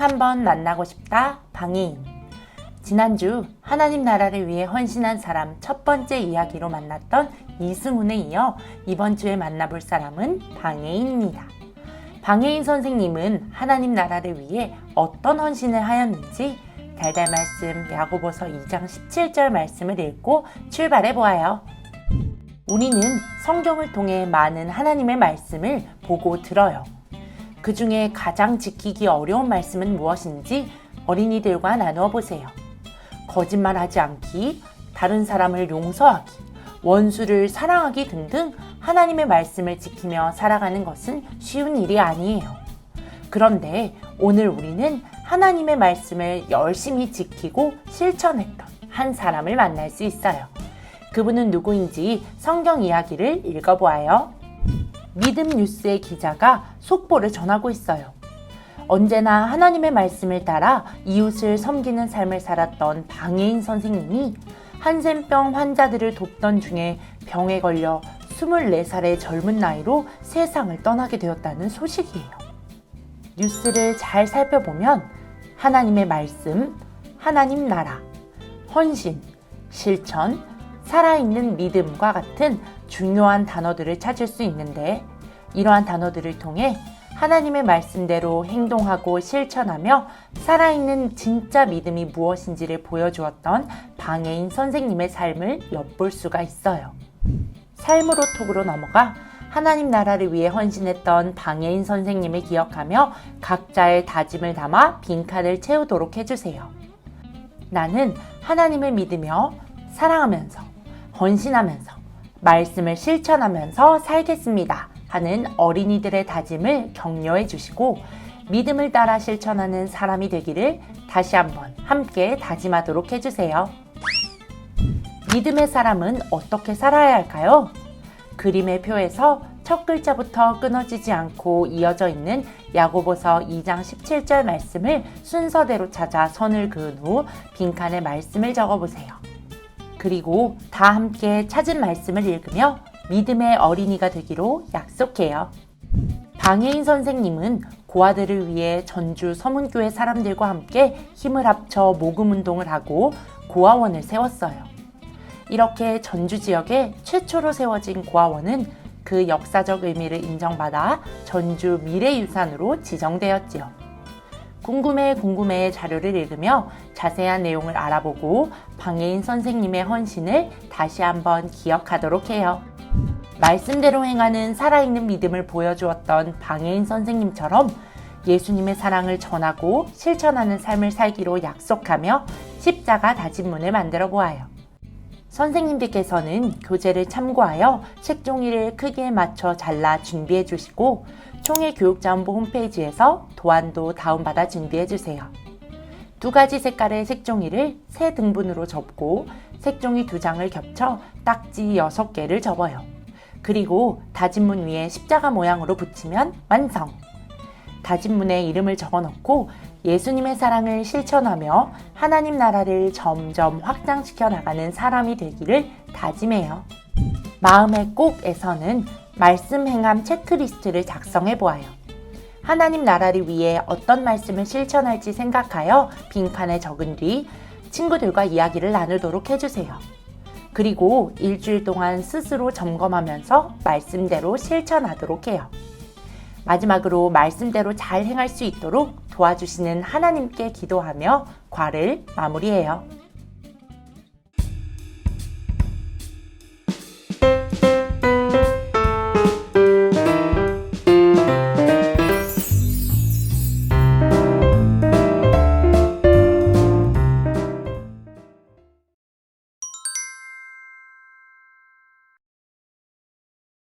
한 번 만나고 싶다 방해인 지난주 하나님 나라를 위해 헌신한 사람 첫 번째 이야기로 만났던 이승훈에 이어 이번 주에 만나볼 사람은 방해인입니다. 방해인 선생님은 하나님 나라를 위해 어떤 헌신을 하였는지 달달 말씀 야고보서 2장 17절 말씀을 읽고 출발해 보아요. 우리는 성경을 통해 많은 하나님의 말씀을 보고 들어요. 그 중에 가장 지키기 어려운 말씀은 무엇인지 어린이들과 나누어 보세요. 거짓말하지 않기, 다른 사람을 용서하기, 원수를 사랑하기 등등 하나님의 말씀을 지키며 살아가는 것은 쉬운 일이 아니에요. 그런데 오늘 우리는 하나님의 말씀을 열심히 지키고 실천했던 한 사람을 만날 수 있어요. 그분은 누구인지 성경 이야기를 읽어보아요. 믿음 뉴스의 기자가 속보를 전하고 있어요. 언제나 하나님의 말씀을 따라 이웃을 섬기는 삶을 살았던 방해인 선생님이 한센병 환자들을 돕던 중에 병에 걸려 24살의 젊은 나이로 세상을 떠나게 되었다는 소식이에요. 뉴스를 잘 살펴보면 하나님의 말씀, 하나님 나라, 헌신, 실천, 살아있는 믿음과 같은 중요한 단어들을 찾을 수 있는데 이러한 단어들을 통해 하나님의 말씀대로 행동하고 실천하며 살아있는 진짜 믿음이 무엇인지를 보여주었던 방해인 선생님의 삶을 엿볼 수가 있어요. 삶으로 톡으로 넘어가 하나님 나라를 위해 헌신했던 방해인 선생님을 기억하며 각자의 다짐을 담아 빈칸을 채우도록 해주세요. 나는 하나님을 믿으며 사랑하면서 헌신하면서 말씀을 실천하면서 살겠습니다. 하는 어린이들의 다짐을 격려해 주시고 믿음을 따라 실천하는 사람이 되기를 다시 한번 함께 다짐하도록 해주세요. 믿음의 사람은 어떻게 살아야 할까요? 그림의 표에서 첫 글자부터 끊어지지 않고 이어져 있는 야고보서 2장 17절 말씀을 순서대로 찾아 선을 그은 후 빈칸에 말씀을 적어 보세요. 그리고 다 함께 찾은 말씀을 읽으며 믿음의 어린이가 되기로 약속해요. 방해인 선생님은 고아들을 위해 전주 서문교회 사람들과 함께 힘을 합쳐 모금 운동을 하고 고아원을 세웠어요. 이렇게 전주 지역에 최초로 세워진 고아원은 그 역사적 의미를 인정받아 전주 미래유산으로 지정되었지요. 궁금해 궁금해 자료를 읽으며 자세한 내용을 알아보고 방해인 선생님의 헌신을 다시 한번 기억하도록 해요. 말씀대로 행하는 살아있는 믿음을 보여주었던 방해인 선생님처럼 예수님의 사랑을 전하고 실천하는 삶을 살기로 약속하며 십자가 다짐문을 만들어 보아요. 선생님들께서는 교재를 참고하여 책 종이를 크기에 맞춰 잘라 준비해 주시고 총회 교육자원부 홈페이지에서 도안도 다운받아 준비해 주세요. 두 가지 색깔의 색종이를 세 등분으로 접고 색종이 두 장을 겹쳐 딱지 6개를 접어요. 그리고 다짐문 위에 십자가 모양으로 붙이면 완성! 다짐문에 이름을 적어 넣고 예수님의 사랑을 실천하며 하나님 나라를 점점 확장시켜 나가는 사람이 되기를 다짐해요. 마음의 꼭에서는 말씀 행함 체크리스트를 작성해 보아요. 하나님 나라를 위해 어떤 말씀을 실천할지 생각하여 빈칸에 적은 뒤 친구들과 이야기를 나누도록 해주세요. 그리고 일주일 동안 스스로 점검하면서 말씀대로 실천하도록 해요. 마지막으로 말씀대로 잘 행할 수 있도록 도와주시는 하나님께 기도하며 과를 마무리해요.